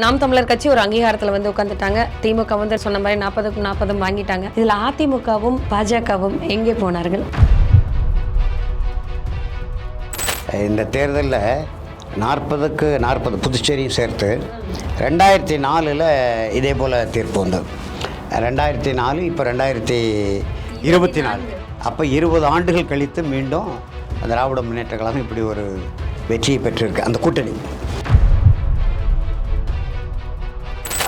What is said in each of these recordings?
நாம் தமிழர் கட்சி ஒரு அங்கீகாரத்தில் வந்து உட்காந்துட்டாங்க திமுக வந்து சொன்ன மாதிரி நாற்பதுக்கும் நாற்பதும் வாங்கிட்டாங்க. இதில் அதிமுகவும் பாஜகவும் எங்கே போனார்கள்? இந்த தேர்தலில் நாற்பதுக்கு நாற்பது புதுச்சேரியும் சேர்த்து ரெண்டாயிரத்தி நாலில் இதே போல் தீர்ப்பு வந்தது. ரெண்டாயிரத்தி நாலு இப்போ ரெண்டாயிரத்தி இருபத்தி நாலு அப்போ இருபது ஆண்டுகள் கழித்து மீண்டும் திராவிட முன்னேற்ற கழகம் இப்படி ஒரு வெற்றியை பெற்றிருக்கு. அந்த கூட்டணி.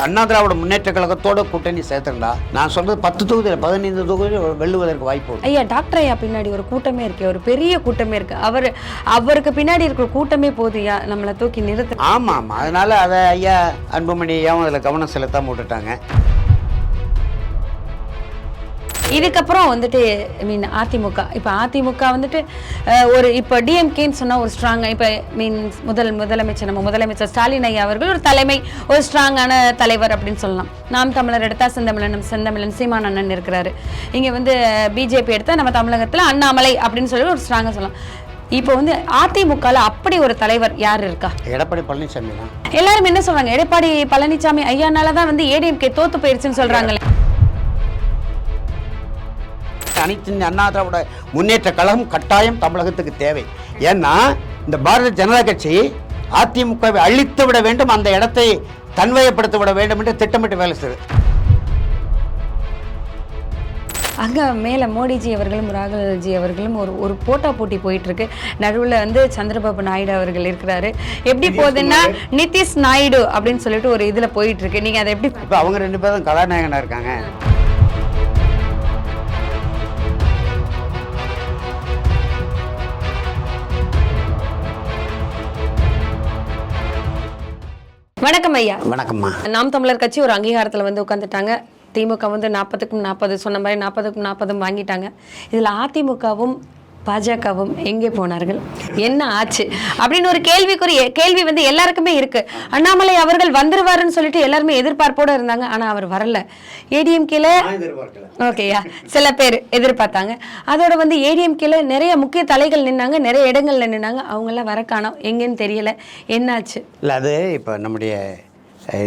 அண்ணா திராவிட முன்னேற்ற கழகத்தோட கூட்டணி சேர்த்துண்டா நான் சொல்றது பத்து தொகுதியில் பதினைந்து தொகுதியில் வெல்லுவதற்கு வாய்ப்பு ஐயா டாக்டர் ஐயா பின்னாடி ஒரு கூட்டமே இருக்கு ஒரு பெரிய கூட்டமே இருக்கு. அவர் அவருக்கு பின்னாடி இருக்கிற கூட்டமே போதுயா நம்மளை தூக்கி நிறுத்த. ஆமாம் ஆமாம். அதனால் அதை ஐயா அன்புமணி ஐயாவும் அதில் கவனம் செலுத்தாம விட்டுட்டாங்க. இதுக்கப்புறம் வந்துட்டு மீன் அதிமுக. இப்போ அதிமுக வந்துட்டு ஒரு இப்போ டிஎம்கேன்னு சொன்னால் ஒரு ஸ்ட்ராங் இப்போ மீன் முதல் முதலமைச்சர் நம்ம முதலமைச்சர் ஸ்டாலின் ஐயா அவர்கள் ஒரு தலைமை ஒரு ஸ்ட்ராங்கான தலைவர் அப்படின்னு சொல்லலாம். நாம் தமிழர் எடுத்தா செந்தமிழன் செந்தமிழன் சீமான் அண்ணன் இருக்கிறாரு. இங்கே வந்து பிஜேபி எடுத்தா நம்ம தமிழகத்தில் அண்ணாமலை அப்படின்னு சொல்லி ஒரு ஸ்ட்ராங்காக சொல்லலாம். இப்போ வந்து அதிமுகவில் அப்படி ஒரு தலைவர் யார் இருக்கா? எடப்பாடி பழனிசாமி எல்லாரும் என்ன சொல்றாங்க? எடப்பாடி பழனிசாமி ஐயானால தான் வந்து ஏடிஎம்கே தோத்து போயிருச்சுன்னு சொல்றாங்களே. அனைத்து அண்ணா திராவிட முன்னேற்ற கழகம் கட்டாயம் தமிழகத்துக்கு தேவை. ஏன்னா இந்த பாரதிய ஜனதா கட்சி அதிமுகவை அழித்து விட வேண்டும் அந்த இடத்தை தன்வயப்படுத்தி விட வேண்டும் என்று திட்டமிட்டு வேலை செய்யுது அங்க மேல மோடிஜி அவர்களும் ராகுல்ஜி அவர்களும் ஒரு ஒரு போட்டா போட்டி போயிட்டு இருக்கு நடுவுல வந்து சந்திரபாபு நாயுடு அவர்கள் இருக்கிறாரு. எப்படி போகுதுன்னா நிதிஷ் நாயுடு அப்படின்னு சொல்லிட்டு ஒரு இதுல போயிட்டு இருக்கு நீங்க அதை எப்படி இப்போ அவங்க ரெண்டு பேரும் கதாநாயகனாக இருக்காங்க. வணக்கம் ஐயா. வணக்கம்மா. நாம் தமிழர் கட்சி ஒரு அங்கீகாரத்தில் வந்து உட்காந்துட்டாங்க திமுக வந்து நாற்பதுக்கும் நாற்பது சொன்ன மாதிரி நாற்பதுக்கும் நாற்பதும் வாங்கிட்டாங்க. இதில் அதிமுகவும் பாஜகவும் எங்கே போனார்கள்? என்ன ஆச்சு? அப்படின்னு ஒரு கேள்விக்குரிய கேள்வி வந்து எல்லாருக்குமே இருக்கு. அண்ணாமலை அவர்கள் வந்துருவாருன்னு சொல்லிட்டு எல்லாருமே எதிர்பார்ப்போட இருந்தாங்க. ஆனா அவர் வரல. ஏடிஎம்கேல ஓகேயா சில பேர் எதிர்பார்த்தாங்க. அதோட வந்து ஏடிஎம்கேல நிறைய முக்கிய தலைகள் நின்னாங்க. நிறைய இடங்கள்ல நின்னாங்க. அவங்கெல்லாம் வர காணோம். எங்கேன்னு தெரியல. என்னாச்சு? இல்லை அது இப்போ நம்முடைய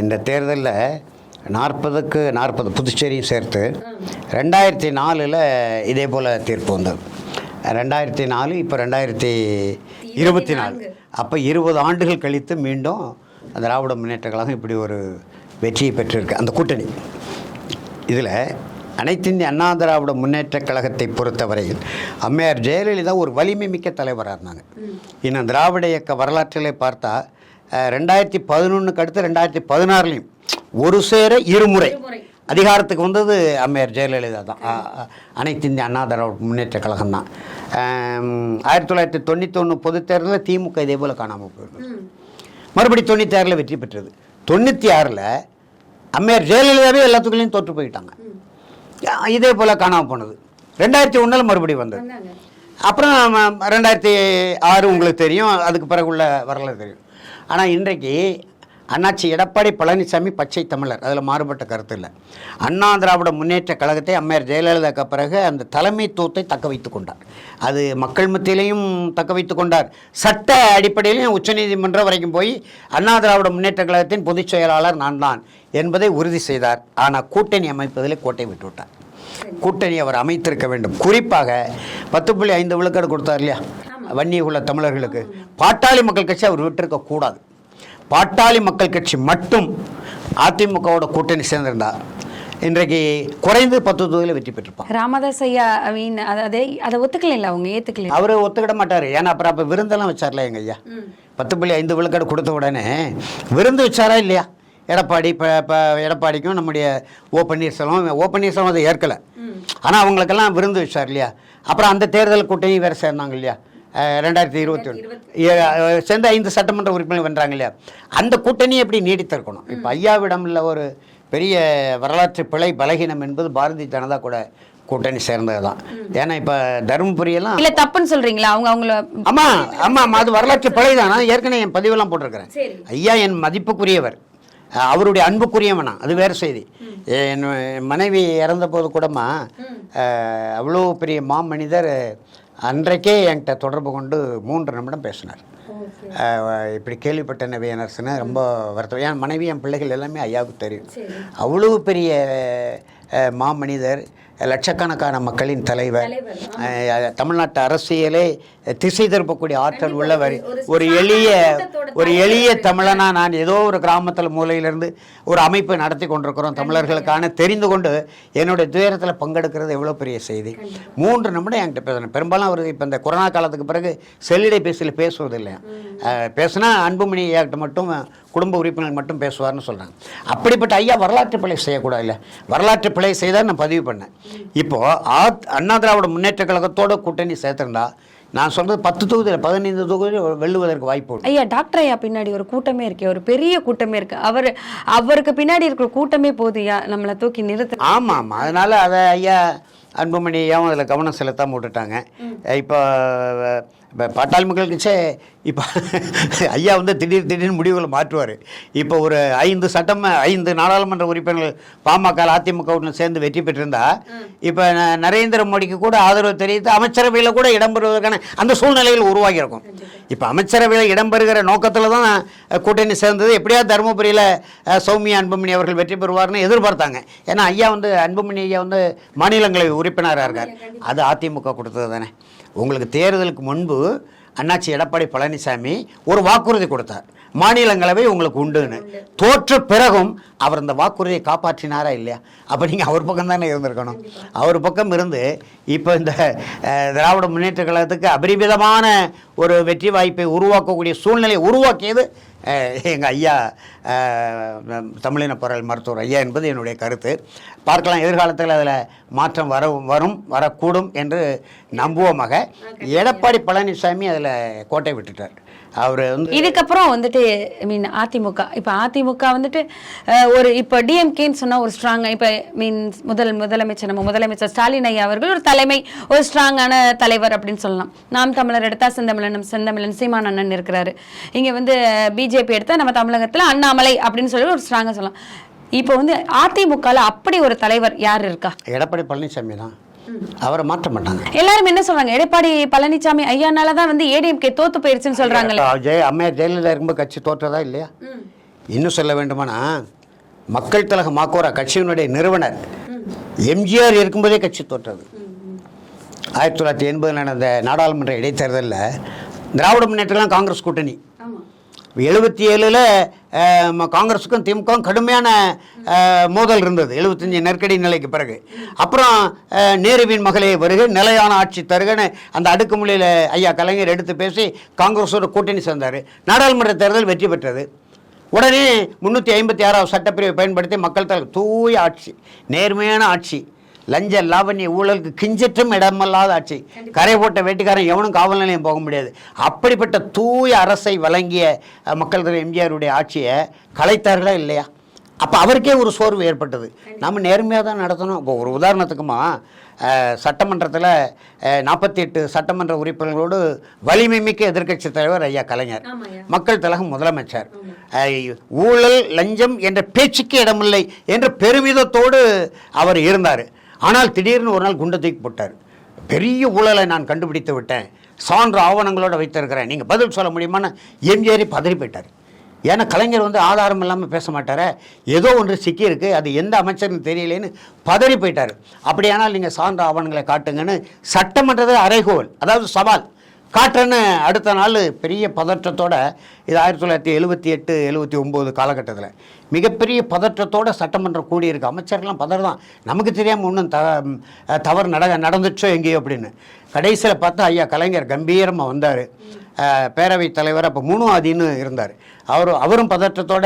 இந்த தேர்தலில் நாற்பதுக்கு நாற்பது புதுச்சேரியும் சேர்த்து ரெண்டாயிரத்தி நாலில் இதே போல் தீர்ப்பு வந்தது. ரெண்டாயிரத்தி நாலு இப்போ ரெண்டாயிரத்தி இருபத்தி நாலு. அப்போ இருபது ஆண்டுகள் கழித்து மீண்டும் திராவிட முன்னேற்ற கழகம் இப்படி ஒரு வெற்றியை பெற்றிருக்கு. அந்த கூட்டணி. இதில் அனைத்து இந்திய அண்ணா திராவிட முன்னேற்ற கழகத்தை பொறுத்தவரையில் அம்மையார் ஜெயலலிதா ஒரு வலிமை மிக்க தலைவராக இருந்தாங்க. இன்னும் திராவிட இயக்க வரலாற்றிலே பார்த்தா ரெண்டாயிரத்தி பதினொன்றுக்கு அடுத்து ரெண்டாயிரத்தி பதினாறுலையும் ஒரு சேர இருமுறை அதிகாரத்துக்கு வந்தது அம்மையார் ஜெயலலிதா தான். அனைத்து இந்திய அண்ணா திராவிட முன்னேற்ற கழகம் தான் ஆயிரத்தி தொள்ளாயிரத்தி தொண்ணூத்தொன்று பொதுத் தேர்தலில் திமுக இதே போல் காணாமல் போயிருந்தது மறுபடி தொண்ணூற்றி ஆறில் வெற்றி பெற்றது. தொண்ணூற்றி ஆறில் அம்மையார் ஜெயலலிதாவே எல்லாத்துக்குள்ளேயும் தோற்று போயிட்டாங்க. இதே போல் காணாமல் போனது. ரெண்டாயிரத்தி ஒன்றில் மறுபடியும் வந்தது. அப்புறம் ரெண்டாயிரத்தி ஆறு உங்களுக்கு தெரியும் அதுக்கு பிறகு உள்ள வரலாறு தெரியும். ஆனால் இன்றைக்கு அண்ணாச்சி எடப்பாடி பழனிசாமி பச்சை தமிழர். அதில் மாறுபட்ட கருத்து இல்லை. அண்ணா திராவிட முன்னேற்ற கழகத்தை அம்மையார் ஜெயலலிதாக்கு பிறகு அந்த தலைமைத்துவத்தை தக்க வைத்து கொண்டார். அது மக்கள் மத்தியிலையும் தக்க வைத்து கொண்டார். சட்ட அடிப்படையிலையும் உச்சநீதிமன்றம் வரைக்கும் போய் அண்ணா திராவிட முன்னேற்ற கழகத்தின் பொதுச் செயலாளர் நான் தான் என்பதை உறுதி செய்தார். ஆனால் கூட்டணி அமைப்பதிலே கோட்டை விட்டுவிட்டார். கூட்டணி அவர் அமைத்திருக்க வேண்டும். குறிப்பாக பத்து புள்ளி ஐந்து விழுக்காடு கொடுத்தார் இல்லையா? வன்னிய உள்ள தமிழர்களுக்கு. பாட்டாளி மக்கள் கட்சி அவர் விட்டிருக்க கூடாது. பாட்டாளி மக்கள் கட்சி மட்டும் அதிமுகவோட கூட்டணி சேர்ந்திருந்தார் இன்றைக்கு குறைந்து பத்து தொகுதியில் வெற்றி பெற்றிருப்பான் ராமதாஸ் ஐயா ஐ மீன் அதை அதை ஒத்துக்கல அவங்க ஏத்துக்கல அவர் ஒத்துக்கிட மாட்டார். ஏன்னா அப்புறம் அப்போ விருந்தெல்லாம் வச்சார்ல எங்க ஐயா? பத்து புள்ளி ஐந்து விழுக்காடு கொடுத்த உடனே விருந்து வச்சாரா இல்லையா? எடப்பாடி இப்போ இப்போ எடப்பாடிக்கும் நம்முடைய ஓ பன்னீர்செல்வம் ஓ பன்னீர்செல்வம் அதை ஏற்கலை. ஆனால் அவங்களுக்கெல்லாம் விருந்து வச்சார் இல்லையா? அப்புறம் அந்த தேர்தல் கூட்டணி வேறு சேர்ந்தாங்க இல்லையா? ரெண்டாயிரத்தி இருபத்தி ஒன்று. சேர்ந்த ஐந்து சட்டமன்ற உறுப்பினர் வென்றாங்க இல்லையா? அந்த கூட்டணி எப்படி நீடித்திருக்கணும்? இப்போ ஐயாவிடம் உள்ள ஒரு பெரிய வரலாற்று பிழை பலகீனம் என்பது பாரதிய ஜனதா கூட கூட்டணி சேர்ந்தது தான் ஏன்னா இப்போ தருமபுரியெல்லாம் இல்ல தப்புன்னு சொல்றீங்களா? அவங்க அவங்கள ஆமா ஆமா ஆமா, அது வரலாற்று பிழை தான் நான் ஏற்கனவே என் பதிவெல்லாம் போட்டிருக்கிறேன். ஐயா என் மதிப்புக்குரியவர். அவருடைய அன்புக்குரியவனா? அது வேறு செய்தி. என் மனைவி இறந்த போது கூடமா அவ்வளோ பெரிய மாமனிதர் அன்றைக்கே என்கிட்ட தொடர்பு கொண்டு மூன்று நிமிடம் பேசினார். இப்படி கேள்விப்பட்ட நவியனரசுன்னு ரொம்ப வருத்தம். என் மனைவி என் பிள்ளைகள் எல்லாமே ஐயாவுக்கு தெரியும். அவ்வளவு பெரிய மாமனிதர் லட்சக்கணக்கான மக்களின் தலைவர். தமிழ்நாட்டு அரசியலே திசை திருப்பக்கூடிய ஆற்றல் உள்ளவர். ஒரு எளிய ஒரு எளிய தமிழனா நான் ஏதோ ஒரு கிராமத்தில் மூலையிலிருந்து ஒரு அமைப்பை நடத்தி கொண்டிருக்கிறோம் தமிழர்களுக்கான தெரிந்து கொண்டு என்னுடைய துயரத்தில் பங்கெடுக்கிறது எவ்வளோ பெரிய செய்தி. மூன்று நிமிடம் என்கிட்ட பேசணும் பெரும்பாலும் அவர் இப்போ இந்த கொரோனா காலத்துக்கு பிறகு செல்லிடை பேசியில் பேசுவதில்லை பேசுனா அன்புமணி மட்டும் குடும்ப உறுப்பினர் மட்டும் பேசுவார்னு சொல்கிறாங்க அப்படிப்பட்ட ஐயா வரலாற்று பிழை செய்யக்கூடாது இல்லை வரலாற்று பிழை செய்தால் நான் பதிவு பண்ணேன். இப்போது ஆத் அண்ணா திராவிட முன்னேற்ற கழகத்தோட கூட்டணி சேர்த்திருந்தா நான் சொல்கிறது பத்து தொகுதியில் பதினைந்து தொகுதி வெல்லுவதற்கு வாய்ப்பு உண்டு. ஐயா டாக்டர் ஐயா பின்னாடி ஒரு கூட்டமே இருக்கே ஒரு பெரிய கூட்டமே இருக்கு. அவர் அவருக்கு பின்னாடி இருக்கிற கூட்டமே போதுயா நம்மளை தூக்கி நிறுத்த ஆமாம் ஆமாம். அதனால் அதை ஐயா அன்புமணி ஐயாவும் அதில் கவனம் செலுத்தாம விட்டுட்டாங்க. இப்போ இப்போ பாட்டாளி மக்கள் கட்சி இப்போ ஐயா வந்து திடீர் திடீர்னு முடிவுகளை மாற்றுவார். இப்போ ஒரு ஐந்து சட்டம் ஐந்து நாடாளுமன்ற உறுப்பினர்கள் பாமக அதிமுக சேர்ந்து வெற்றி பெற்றிருந்தா இப்போ நரேந்திர மோடிக்கு கூட ஆதரவு தெரிவித்து அமைச்சரவையில் கூட இடம்பெறுவதற்கான அந்த சூழ்நிலைகள் உருவாகி இருக்கும் இப்போ அமைச்சரவையில் இடம்பெறுகிற நோக்கத்தில் தான் கூட்டணி சேர்ந்தது. எப்படியாவது தருமபுரியில் சௌமியா அன்புமணி அவர்கள் வெற்றி பெறுவார்னு எதிர்பார்த்தாங்க. ஏன்னா ஐயா வந்து அன்புமணி ஐயா வந்து மாநிலங்களவை உறுப்பினராக இருக்கார். அது அதிமுக கொடுத்தது தானே. உங்களுக்கு தேர்தலுக்கு முன்பு அண்ணாச்சி எடப்பாடி பழனிசாமி ஒரு வாக்குறுதி கொடுத்தார். மாநிலங்களவை உங்களுக்கு உண்டுன்னு. தோற்ற பிறகும் அவர் அந்த வாக்குறுதியை காப்பாற்றினாரா இல்லையா? அப்போ நீங்கள் அவர் பக்கம் தானே இருந்திருக்கணும். அவர் பக்கம் இருந்து இப்போ இந்த திராவிட முன்னேற்ற கழகத்துக்கு அபரிமிதமான ஒரு வெற்றி வாய்ப்பை உருவாக்கக்கூடிய சூழ்நிலையை உருவாக்கியது எங்கள் ஐயா தமிழின பொருள் மருத்துவர் ஐயா என்பது என்னுடைய கருத்து. பார்க்கலாம் எதிர்காலத்தில் அதில் மாற்றம் வர வரும் வரக்கூடும் என்று நம்புவோமாக. எடப்பாடி பழனிசாமி அதில் கோட்டை விட்டுட்டார். அவர் வந்து இதுக்கப்புறம் வந்துட்டு ஐ மீன் அதிமுக. இப்போ அதிமுக வந்துட்டு ஒரு இப்போ டிஎம்கேன்னு சொன்னா ஒரு ஸ்ட்ராங்காக இப்போ மீன் முதல் முதலமைச்சர் நம்ம முதலமைச்சர் ஸ்டாலின் ஐயா அவர்கள் ஒரு தலைமை ஒரு ஸ்ட்ராங்கான தலைவர் அப்படின்னு சொல்லலாம். நாம் தமிழர் எடுத்தா செந்தமிழன் செந்தமிழன் சீமான் அண்ணன் இருக்கிறாரு. இங்க வந்து பிஜேபி எடுத்தா நம்ம தமிழகத்துல அண்ணாமலை அப்படின்னு சொல்லி ஒரு ஸ்ட்ராங்கா சொல்லலாம். இப்போ வந்து அதிமுகல அப்படி ஒரு தலைவர் யார் இருக்கா? எடப்பாடி பழனிசாமி தான் அவரை மாற்ற மாட்டாங்க. எல்லாரும் என்ன சொல்றாங்க? எடப்பாடி பழனிசாமி ஐயானால தான் வந்து ஏடிஎம்கே தோத்து போயிருச்சுன்னு சொல்றாங்கல்ல. ஜெய அம்மையார் ஜெயலலிதா இருக்கும்போது கட்சி தோற்றதா இல்லையா? இன்னும் சொல்ல வேண்டுமானா மக்கள் தலக மாக்கோரா கட்சியினுடைய நிறுவனர் எம்ஜிஆர் இருக்கும்போதே கட்சி தோற்றது. ஆயிரத்தி தொள்ளாயிரத்தி எண்பதில் நடந்த நாடாளுமன்ற இடைத்தேர்தலில் திராவிட முன்னேற்றம்லாம் காங்கிரஸ் கூட்டணி. எழுபத்தி ஏழில் காங்கிரஸுக்கும் திமுகவும் கடுமையான மோதல் இருந்தது. எழுபத்தஞ்சி நெருக்கடி நிலைக்கு பிறகு. அப்புறம் நேருவின் மகளே வருக நிலையான ஆட்சி தருகன்னு அந்த அடுக்குமொழியில் ஐயா கலைஞர் எடுத்து பேசி காங்கிரஸோட கூட்டணி சேர்ந்தார். நாடாளுமன்ற தேர்தல் வெற்றி பெற்றது. உடனே முந்நூற்றி ஐம்பத்தி ஆறாவது சட்டப்பிரிவை பயன்படுத்தி மக்கள் தலை தூய ஆட்சி நேர்மையான ஆட்சி. லஞ்ச லாவண்ய ஊழலுக்கு கிஞ்சற்றும் இடமல்லாத ஆட்சி. கரை போட்ட வேட்டிக்காரன் எவனும் காவல் நிலையம் போக முடியாது. அப்படிப்பட்ட தூய அரசை வழங்கிய மக்கள் தலைவர் எம்ஜிஆருடைய ஆட்சியை கலைத்தார்களா இல்லையா? அப்போ அவருக்கே ஒரு சோர்வு ஏற்பட்டது. நம்ம நேர்மையாக தான் நடத்தணும். இப்போ ஒரு உதாரணத்துக்குமா சட்டமன்றத்தில் நாற்பத்தி எட்டு சட்டமன்ற உறுப்பினர்களோடு வலிமை மிக்க எதிர்க்கட்சி தலைவர் ஐயா கலைஞர். மக்கள் திலகம் முதலமைச்சர். ஊழல் லஞ்சம் என்ற பேச்சுக்கே இடமில்லை என்ற பெருமிதத்தோடு அவர் இருந்தார். ஆனால் திடீர்னு ஒரு நாள் குண்டை தூக்கி போட்டார். பெரிய ஊழலை நான் கண்டுபிடித்து விட்டேன். சான்று ஆவணங்களோடு வைத்திருக்கிறேன். நீங்கள் பதில் சொல்ல முடியுமான்னு எம்ஜிஆரி பதறி போயிட்டார். ஏன்னா கலைஞர் வந்து ஆதாரம் இல்லாமல் பேச மாட்டார? ஏதோ ஒன்று சிக்கியிருக்கு. அது எந்த அமைச்சர்னு தெரியலேன்னு பதறி போயிட்டார். அப்படியானால் நீங்கள் சான்று ஆவணங்களை காட்டுங்கன்னு சட்டமன்றத்தில் அறைகோல் அதாவது சவால் காட்டுறேன்னு அடுத்த நாள் பெரிய பதற்றத்தோட இது ஆயிரத்தி தொள்ளாயிரத்தி எழுபத்தி எட்டு எழுபத்தி ஒம்பது காலகட்டத்தில் மிகப்பெரிய பதற்றத்தோட சட்டமன்றம் கூடியிருக்கு. அமைச்சர்லாம் பதறதான். நமக்கு தெரியாமல் ஒன்றும் த தவறு நட நடந்துச்சோ எங்கேயோ அப்படின்னு. கடைசியில் பார்த்தா ஐயா கலைஞர் கம்பீரமாக வந்தார். பேரவைத் தலைவர் அப்போ மூணு ஆதின்னு இருந்தார். அவர் அவரும் பதற்றத்தோட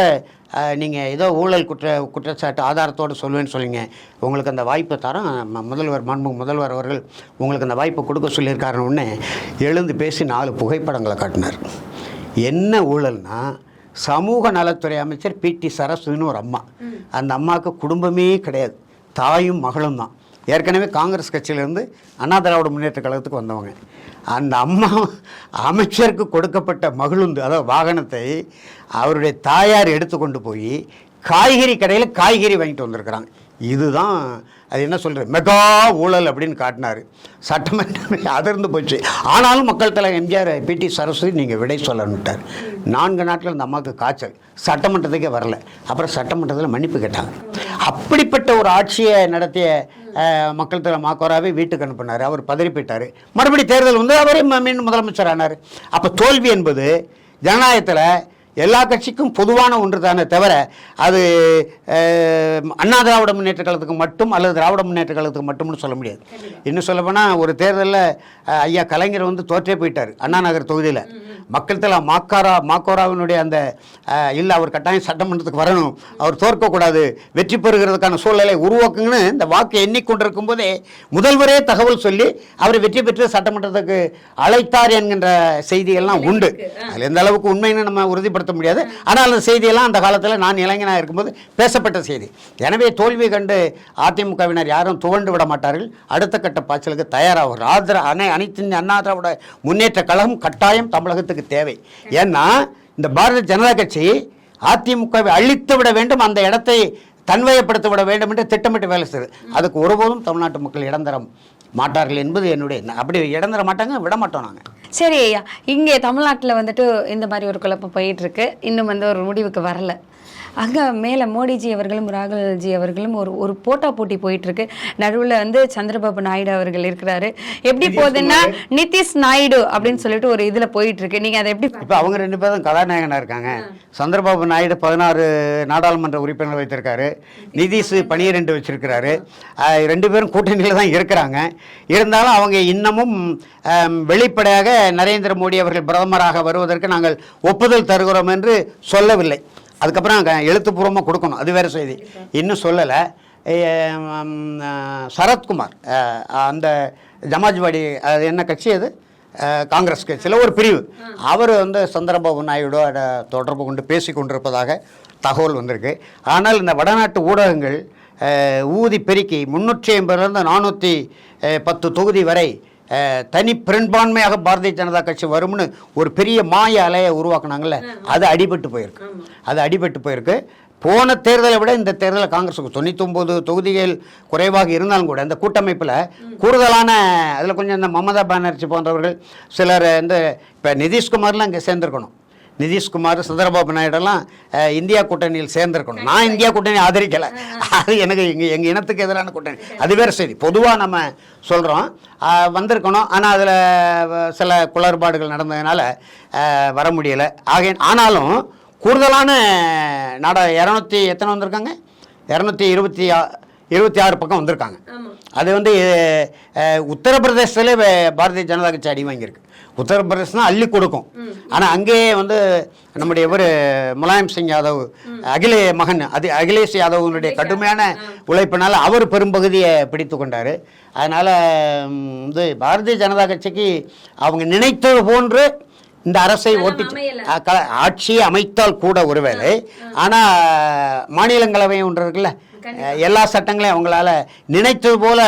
நீங்கள் ஏதோ ஊழல் குற்ற குற்றச்சாட்டு ஆதாரத்தோடு சொல்லுவேன்னு சொல்லுங்க. உங்களுக்கு அந்த வாய்ப்பை தரோம் முதல்வர் மாண்பு முதல்வர் அவர்கள் உங்களுக்கு அந்த வாய்ப்பை கொடுக்க சொல்லியிருக்காருன்னு எழுந்து பேசி நாலு புகைப்படங்களை காட்டினார். என்ன ஊழல்னா சமூக நலத்துறை அமைச்சர் பிடி சரஸ்வதினு ஒரு அம்மா. அந்த அம்மாவுக்கு குடும்பமே கிடையாது. தாயும் மகளும் தான் ஏற்கனவே காங்கிரஸ் கட்சியிலேருந்து அண்ணா திராவிட முன்னேற்ற கழகத்துக்கு வந்தவங்க. அந்த அம்மா அமைச்சருக்கு கொடுக்கப்பட்ட மகிழுந்து அதாவது வாகனத்தை அவருடைய தாயார் எடுத்து கொண்டு போய் காய்கறி கடையில் காய்கறி வாங்கிட்டு வந்திருக்கிறாங்க. இதுதான் அது என்ன சொல்கிறது மெகா ஊழல் அப்படின்னு காட்டினார். சட்டமன்றம் அதிர்ந்து போச்சு. ஆனாலும் மக்கள் தலைவர் எம்ஜிஆர் பிடி சரஸ்வதி நீங்கள் விடை சொல்லணுட்டார் நான்கு நாட்கள் அந்த அம்மாவுக்கு காய்ச்சல். சட்டமன்றத்துக்கே வரல. அப்புறம் சட்டமன்றத்தில் மன்னிப்பு கேட்டாங்க. அப்படிப்பட்ட ஒரு ஆட்சியை நடத்திய மக்கள் தலைவர் மாக்கோராவே வீட்டுக்கு அனுப்பினார். அவர் பதறி போயிட்டார். மறுபடி தேர்தல் வந்து அவரே ம- மீண்டும் முதலமைச்சர் ஆனார். அப்போ தோல்வி என்பது ஜனநாயகத்தில் எல்லா கட்சிக்கும் பொதுவான ஒன்று தானே தவிர அது அண்ணா திராவிட முன்னேற்ற கழகத்துக்கு மட்டும் அல்லது திராவிட முன்னேற்ற கழகத்துக்கு மட்டும்னு சொல்ல முடியாது. இன்னும் சொல்லப்போனால் ஒரு தேர்தலில் ஐயா கலைஞர் வந்து தோற்றே போயிட்டார் அண்ணா நகர் தொகுதியில். மக்கள் தலா மாக்காரா மாக்கோராவினுடைய அந்த இல்லை அவர் கட்டாயம் சட்டமன்றத்துக்கு வரணும். அவர் தோற்கக்கூடாது. வெற்றி பெறுகிறதுக்கான சூழ்நிலை உருவாக்குங்கன்னு இந்த வாக்கு எண்ணிக்கொண்டிருக்கும் போதே முதல்வரே தகவல் சொல்லி அவர் வெற்றி பெற்று சட்டமன்றத்துக்கு அழைத்தார் என்கின்ற செய்தியெல்லாம் உண்டு. அதில் எந்த அளவுக்கு உண்மைன்னு நம்ம உறுதிப்படுத்த முடியாது. ஆனால் அந்த செய்தியெல்லாம் அந்த காலத்தில் நான் இளைஞனாக இருக்கும்போது பேசப்பட்ட செய்தி. எனவே தோல்வி கண்டு அதிமுகவினர் யாரும் துவண்டு விட மாட்டார்கள். அடுத்த கட்ட பாய்ச்சலுக்கு தயாராகும் ஆதர அணை அனைத்து இந்திய அண்ணா திராவிட முன்னேற்ற கழகம் கட்டாயம் தமிழகத்துக்கு தேவை. ஏன்னா இந்த பாரதிய ஜனதா கட்சி அதிமுகவை அழித்து விட வேண்டும் அந்த இடத்தை தன்வயப்படுத்த விட வேண்டும் என்று திட்டமிட்டு வேலை செய்யுது அதுக்கு ஒருபோதும் தமிழ்நாட்டு மக்கள் இடம் தர மாட்டார்கள் என்பது என்னுடைய அப்படி இடம் தர மாட்டாங்க விட மாட்டோம் நாங்கள் சரி ஐயா இங்கே தமிழ்நாட்டில் வந்துட்டு இந்த மாதிரி ஒரு குழப்பம் போயிட்டுருக்கு. இன்னும் வந்து ஒரு முடிவுக்கு வரலை. அங்கே மேலே மோடிஜி அவர்களும் ராகுல்ஜி அவர்களும் ஒரு ஒரு போட்டா போட்டி போயிட்டு இருக்கு நடுவில் வந்து சந்திரபாபு நாயுடு அவர்கள் இருக்கிறாரு. எப்படி போகுதுன்னா நிதிஷ் நாயுடு அப்படின்னு சொல்லிட்டு ஒரு இதில் போயிட்டு இருக்கு நீங்க அதை எப்படி இப்போ அவங்க ரெண்டு பேரும் கதாநாயகனாக இருக்காங்க. சந்திரபாபு நாயுடு பதினாறு நாடாளுமன்ற உறுப்பினர் வைத்திருக்காரு. நிதிஷ் பனிரெண்டு வச்சிருக்கிறாரு. ரெண்டு பேரும் கூட்டணியில் தான் இருக்கிறாங்க. இருந்தாலும் அவங்க இன்னமும் வெளிப்படையாக நரேந்திர மோடி அவர்கள் பிரதமராக வருவதற்கு நாங்கள் ஒப்புதல் தருகிறோம் என்று சொல்லவில்லை. அதுக்கப்புறம் எழுத்துப்பூர்வமாக கொடுக்கணும். அது வேறு செய்தி. இன்னும் சொல்லலை. சரத்குமார் அந்த ஜமாஜ்வாடி அது என்ன கட்சி அது? காங்கிரஸ் கட்சியில் ஒரு பிரிவு. அவர் வந்து சந்திரபாபு நாயுடோட தொடர்பு கொண்டு பேசி கொண்டிருப்பதாக தகவல் வந்திருக்கு. ஆனால் இந்த வடநாட்டு ஊடகங்கள் ஊதி பெருக்கி முந்நூற்றி ஐம்பதுலேருந்து நானூற்றி பத்து தொகுதி வரை தனி பெரும்பான்மையாக பாரதிய ஜனதா கட்சி வரும்னு ஒரு பெரிய மாய அலையை உருவாக்குனாங்கல்ல அது அடிபட்டு போயிருக்கு. அது அடிபட்டு போயிருக்கு. போன தேர்தலை விட இந்த தேர்தலில் காங்கிரஸுக்கு தொண்ணூத்தொம்பது தொகுதிகள் குறைவாக இருந்தாலும் கூட இந்த கூட்டமைப்பில் கூடுதலான அதில் கொஞ்சம் இந்த மமதா பானர்ஜி போன்றவர்கள் சிலர் இந்த இப்போ நிதிஷ்குமார்லாம் இங்கே சேர்ந்துருக்கணும். நிதிஷ்குமார் சந்திரபாபு நாயுடெல்லாம் இந்தியா கூட்டணியில் சேர்ந்திருக்கணும். நான் இந்தியா கூட்டணி ஆதரிக்கலை. அது எனக்கு எங்கள் எங்கள் இனத்துக்கு எதிரான கூட்டணி. அது வேறு சரி பொதுவாக நம்ம சொல்கிறோம் வந்திருக்கணும். ஆனால் அதில் சில குளறுபாடுகள் நடந்ததுனால வர முடியலை. ஆக ஆனாலும் கூடுதலான நாட இரநூத்தி எத்தனை வந்திருக்காங்க? இரநூத்தி இருபத்தி ஆ இருபத்தி ஆறு பக்கம் வந்திருக்காங்க. அது வந்து உத்தரப்பிரதேசத்திலே பாரதிய ஜனதா கட்சி அடி வாங்கியிருக்கு. உத்தரப்பிரதேசம் அள்ளி கொடுக்கும். ஆனால் அங்கேயே வந்து நம்முடைய இவர் முலாயம் சிங் யாதவ் அகிலே மகன் அது அகிலேஷ் யாதவனுடைய கடுமையான உழைப்பினால அவர் பெரும்பகுதியை பிடித்து கொண்டார். அதனால் வந்து பாரதிய ஜனதா கட்சிக்கு அவங்க நினைத்தது போன்று இந்த அரசை ஓட்டி ஆட்சியை அமைத்தால் கூட ஒருவேளை. ஆனால் மாநிலங்களவை ஒன்று இருக்குல்ல எல்லா சட்டங்களையும் அவங்களால நினைத்தது போல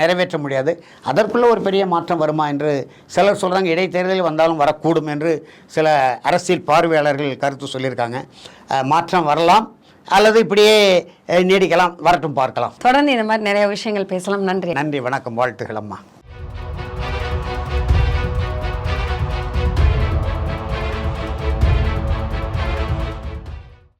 நிறைவேற்ற முடியாது. அதற்குள்ள ஒரு பெரிய மாற்றம் வருமா என்று சிலர் சொல்கிறாங்க இடைத்தேர்தல் வந்தாலும் வரக்கூடும் என்று சில அரசியல் பார்வையாளர்கள் கருத்து சொல்லியிருக்காங்க. மாற்றம் வரலாம் அல்லது இப்படியே நீடிக்கலாம் வரட்டும் பார்க்கலாம். தொடர்ந்து இந்த மாதிரி நிறைய விஷயங்கள் பேசலாம். நன்றி. நன்றி வணக்கம் வாழ்த்துக்கள் அம்மா.